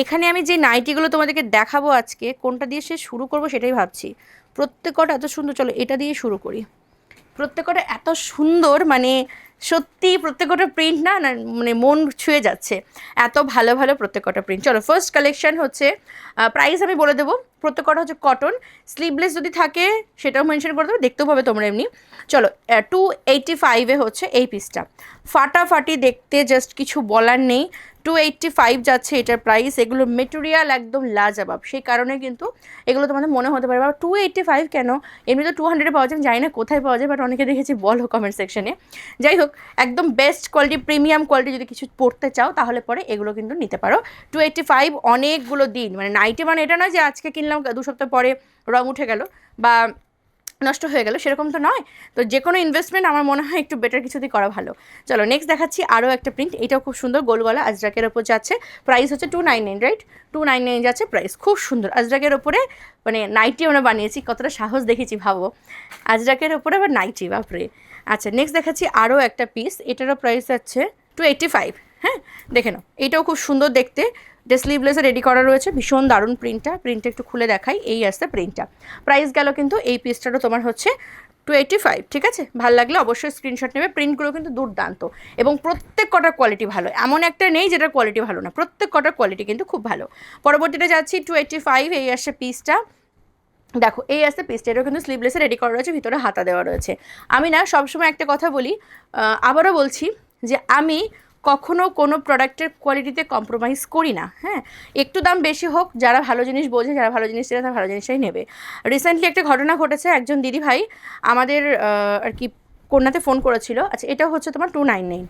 এখানে আমি যে নাইটিগুলো তোমাদেরকে দেখাবো আজকে, কোনটা দিয়ে সে শুরু করব সেটাই ভাবছি। প্রত্যেকটা এত সুন্দর, চলো এটা দিয়ে শুরু করি। প্রত্যেকটা এত সুন্দর মানে সত্যি প্রত্যেকটা প্রিন্ট না মানে মন ছুঁয়ে যাচ্ছে। এত ভালো ভালো প্রত্যেকটা প্রিন্ট চলো ফার্স্ট কালেকশন হচ্ছে প্রাইস আমি বলে দেবো। প্রত্যেকটা হচ্ছে কটন স্লিভলেস যদি থাকে, সেটাও মেনশন করে দেবো, দেখতেও পাবে তোমরা এমনি। চলো টু এইটি ফাইভে হচ্ছে এই পিসটা ফাটাফাটি দেখতে জাস্ট কিছু বলার নেই। টু এইট্টি ফাইভ যাচ্ছে এটার প্রাইস এগুলো মেটেরিয়াল একদম লাজবাব। সেই কারণে কিন্তু এগুলো তোমাদের মনে হতে পারে বা টু এইট্টি ফাইভ কেন? এমনি তো টু হান্ড্রেডে পাওয়া যায় জানি না কোথায় পাওয়া যায় বাট অনেকে দেখেছি, বলো কমেন্ট সেকশনে যাই হোক, একদম বেস্ট কোয়ালিটি প্রিমিয়াম কোয়ালিটি যদি কিছু পড়তে চাও, তাহলে পরে এগুলো কিন্তু নিতে পারো। টু এইট্টি ফাইভ অনেকগুলো দিন মানে নাইটে মানে এটা নয় যে আজকে কিনলাম, দু সপ্তাহ পরে রং উঠে গেল, বা নষ্ট হয়ে গেল, সেরকম তো নয়। তো যে কোনো ইনভেস্টমেন্ট আমার মনে হয় একটু বেটার কিছু দিয়ে করা ভালো। চলো নেক্সট দেখাচ্ছি আরও একটা প্রিন্ট এটাও খুব সুন্দর, গোল গলা, আজরাকের ওপর যাচ্ছে। প্রাইস হচ্ছে two nine nine right two nine nine যাচ্ছে প্রাইস খুব সুন্দর। আজরাকের ওপরে মানে নাইটি আমরা বানিয়েছি, কতটা সাহস দেখেছি, ভাবো। আজরাকের ওপরে আবার নাইটি বাপরে। আচ্ছা নেক্সট দেখাচ্ছি আরও একটা পিস এটারও প্রাইস যাচ্ছে টু এইট্টি ফাইভ হ্যাঁ? দেখে নাও, এটাও খুব সুন্দর দেখতে। যে স্লিভলেসে রেডি করা রয়েছে। ভীষণ দারুণ প্রিন্টটা প্রিন্টটা একটু খুলে দেখাই। এই আসছে প্রিন্টটা প্রাইস গেল কিন্তু এই পিসটারও তোমার হচ্ছে টু ফাইভ ঠিক আছে? ভালো লাগলে অবশ্যই স্ক্রিনশট নেবে। প্রিন্টগুলো কিন্তু দুর্দান্ত। এবং প্রত্যেক কটার কোয়ালিটি ভালো। এমন একটা নেই যেটার কোয়ালিটি ভালো না। প্রত্যেক কটার কোয়ালিটি কিন্তু খুব ভালো। পরবর্তীতে যাচ্ছি টু এইট্টি ফাইভ এই আসছে পিসটা দেখো, এই আসতে পিসটা এটাও কিন্তু স্লিভলেসে রেডি করা রয়েছে। ভিতরে হাতা দেওয়া রয়েছে। আমি না সবসময় একটা কথা বলি আবারও বলছি যে আমি কখনো কোনো প্রোডাক্টের কোয়ালিটিতে কম্প্রোমাইজ করি না হ্যাঁ? একটু দাম বেশি হোক, যারা ভালো জিনিস বোঝে, যারা ভালো জিনিস চেনে, তারা ভালো জিনিসটাই নেবে। রিসেন্টলি একটা ঘটনা ঘটেছে, একজন দিদি ভাই আমাদের আর কি কন্যাতে ফোন করেছিল। আচ্ছা এটা হচ্ছে তোমার টু নাইন নাইন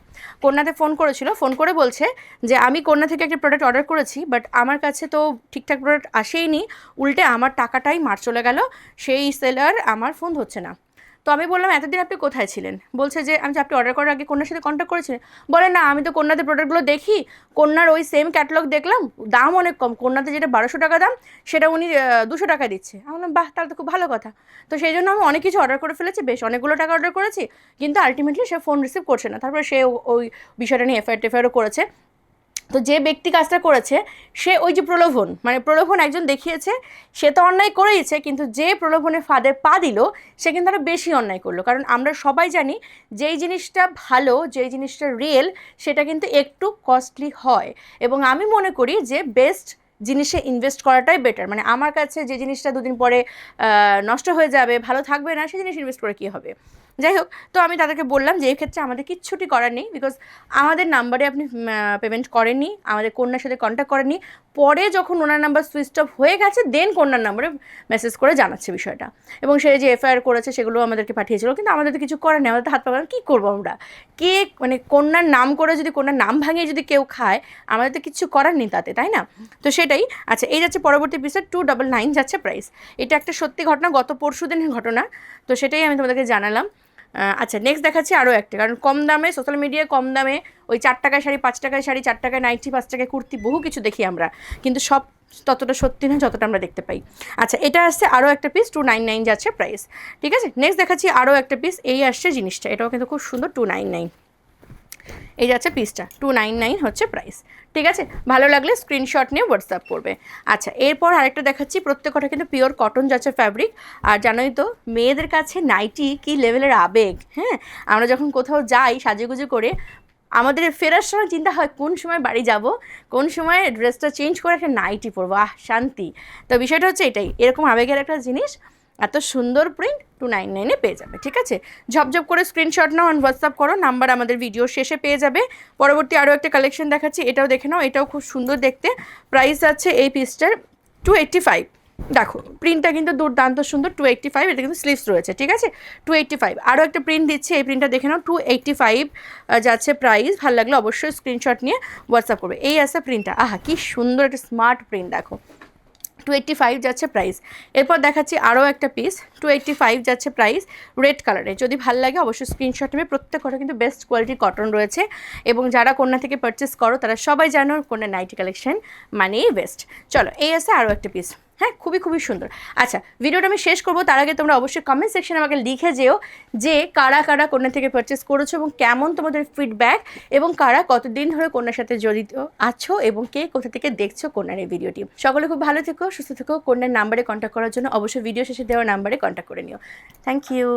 কন্যাতে ফোন করেছিল ফোন করে বলছে যে, আমি কন্যা থেকে একটা প্রোডাক্ট অর্ডার করেছি বাট আমার কাছে তো ঠিকঠাক প্রোডাক্ট আসেইনি। উল্টে আমার টাকাটাই মার চলে গেল, সেই সেলার আমার ফোন হচ্ছে না। তো আমি বললাম, এতদিন আপনি কোথায় ছিলেন? বলছে যে, আমি আপনি অর্ডার করার আগে কন্যার সাথে কন্ট্যাক্ট করেছিলেন? বলে, না, আমি তো কন্যাতে প্রোডাক্টগুলো দেখি। কন্যার ওই সেম ক্যাটালগ দেখলাম। দাম অনেক কম। কন্যাতে যেটা বারোশো টাকা দাম, সেটা উনি দুশো টাকা দিচ্ছে। আমি বললাম, বাহ, তাহলে তো খুব ভালো কথা। তো সেই জন্য আমি অনেক কিছু অর্ডার করে ফেলেছি। বেশ, অনেকগুলো টাকা অর্ডার করেছি। কিন্তু আলটিমেটলি সে ফোন রিসিভ করছে না। তারপরে সে ওই বিষয়টা নিয়ে এফআইআর টেফআইআরও করেছে। তো যে ব্যক্তি কাজটা করেছে, সে ওই যে প্রলোভন মানে প্রলোভন একজন দেখিয়েছে, সে তো অন্যায় করেইছে, কিন্তু যে প্রলোভনে ফাঁদে পা দিল, সে কিন্তু আরও বেশি অন্যায় করল। কারণ আমরা সবাই জানি, যেই জিনিসটা ভালো, যেই জিনিসটা রিয়েল সেটা কিন্তু একটু কস্টলি হয়। এবং আমি মনে করি যে বেস্ট জিনিসে ইনভেস্ট করাটাই বেটার মানে আমার কাছে যে জিনিসটা দুদিন পরে নষ্ট হয়ে যাবে, ভালো থাকবে না সেই জিনিস ইনভেস্ট করে কী হবে? যাই হোক, তো আমি তাদেরকে বললাম যে এই ক্ষেত্রে আমাদের কিচ্ছুটি করার নেই বিকজ আমাদের নাম্বারে আপনি পেমেন্ট করেননি, আমাদের কন্যার সাথে কন্ট্যাক্ট করেননি। পরে যখন ওনার নাম্বার সুইচ অফ হয়ে গেছে দেন কন্যার নাম্বারে মেসেজ করে জানাচ্ছে বিষয়টা। এবং সে যে এফআইআর করেছে সেগুলো আমাদেরকে পাঠিয়েছিল, কিন্তু আমাদের তো কিছু করার নেই, আমাদের হাত পাকা কী করব আমরা? কে মানে কন্যার নাম করে যদি, কন্যার নাম ভাঙিয়ে যদি কেউ খায়, আমাদের তো কিছু করার নেই তাতে, তাই না? তো সেটাই আচ্ছা এই যাচ্ছে পরবর্তী পিসের টু ডাবল নাইন যাচ্ছে প্রাইস এটা একটা সত্যি ঘটনা, গত পরশু দিনের ঘটনা, তো সেটাই আমি তোমাদেরকে জানালাম। আচ্ছা নেক্সট দেখাচ্ছি আরও একটা। কারণ কম দামে সোশ্যাল মিডিয়ায় কম দামে ওই চার টাকায় শাড়ি, পাঁচ টাকায় শাড়ি, চার টাকায় নাইটি পাঁচ টাকায় কুর্তি, বহু কিছু দেখি আমরা। কিন্তু সব ততটা সত্যি না, যতটা আমরা দেখতে পাই। আচ্ছা এটা আসছে আরও একটা পিস টু নাইন নাইন যাচ্ছে প্রাইস ঠিক আছে? নেক্সট দেখাচ্ছি আরও একটা পিস এই আসছে জিনিসটা। এটাও কিন্তু খুব সুন্দর টু নাইন নাইন এই যাচ্ছে পিসটা টু নাইন নাইন হচ্ছে প্রাইস ঠিক আছে? ভালো লাগলে স্ক্রিনশট নিয়ে হোয়াটসঅ্যাপ করবে। আচ্ছা এরপর আরেকটা দেখাচ্ছি প্রত্যেকটা কিন্তু পিওর কটন যাচ্ছে ফ্যাব্রিক আর জানোই তো, মেয়েদের কাছে নাইটি কি লেভেলের আবেগ হ্যাঁ? আমরা যখন কোথাও যাই সাজুগুজু করে, আমাদের ফেরার সময় চিন্তা হয়, কোন সময় বাড়ি যাব? কোন সময় ড্রেসটা চেঞ্জ করে একটা নাইটি পরবো? আহ, শান্তি। তো বিষয়টা হচ্ছে এটাই, এরকম আবেগের একটা জিনিস। এত সুন্দর প্রিন্ট টু নাইন নাইনে পেয়ে যাবে, ঠিক আছে? ঝপঝপ করে স্ক্রিনশট নাও অন হোয়াটসঅ্যাপ করো নাম্বার আমাদের ভিডিও শেষে পেয়ে যাবে। পরবর্তী আরও একটা কালেকশন দেখাচ্ছি, এটাও দেখে নাও, এটাও খুব সুন্দর দেখতে। প্রাইস আছে এই পিসটার টু এইট্টি ফাইভ দেখো প্রিন্টটা কিন্তু দুর্দান্ত সুন্দর টু এইট্টি ফাইভ এটা কিন্তু স্লিভস রয়েছে, ঠিক আছে? টু এইট্টি ফাইভ আরও একটা প্রিন্ট দিচ্ছে, এই প্রিন্টটা দেখে নাও টু এইট্টি ফাইভ যাচ্ছে প্রাইস ভালো লাগলে অবশ্যই স্ক্রিনশট নিয়ে হোয়াটসঅ্যাপ করবে। এই আছে প্রিন্টটা আহা, কি সুন্দর একটা স্মার্ট প্রিন্ট দেখো। টু এইট্টি ফাইভ যাচ্ছে প্রাইস এরপর দেখাচ্ছি আরও একটা পিস টু এইট্টি ফাইভ যাচ্ছে প্রাইস রেড কালারে যদি ভালো লাগে অবশ্যই স্ক্রিনশট নেবে। প্রত্যেকটা কিন্তু বেস্ট কোয়ালিটির কটন রয়েছে এবং যারা কন্যা থেকে পারচেস করো, তারা সবাই জানো কন্যা নাইটি কালেকশন মানেই বেস্ট চলো, এই আছে আরও একটা পিস হ্যাঁ খুবই খুবই সুন্দর। আচ্ছা ভিডিওটা আমি শেষ করব, তার আগে তোমরা অবশ্যই কমেন্ট সেকশনে আমাকে লিখে যেও যে কারা কারা কন্যা থেকে পারচেস করেছ এবং কেমন তোমাদের ফিডব্যাক এবং কারা কতদিন ধরে কন্যার সাথে জড়িত আছো এবং কে কোথা থেকে দেখছ কন্যার এই ভিডিওটি সকলে খুব ভালো থেকো, সুস্থ থেকো, কন্যার নাম্বারে কন্ট্যাক্ট করার জন্য অবশ্যই ভিডিও শেষে দেওয়ার নাম্বারে কন্ট্যাক্ট করে নিও। Thank you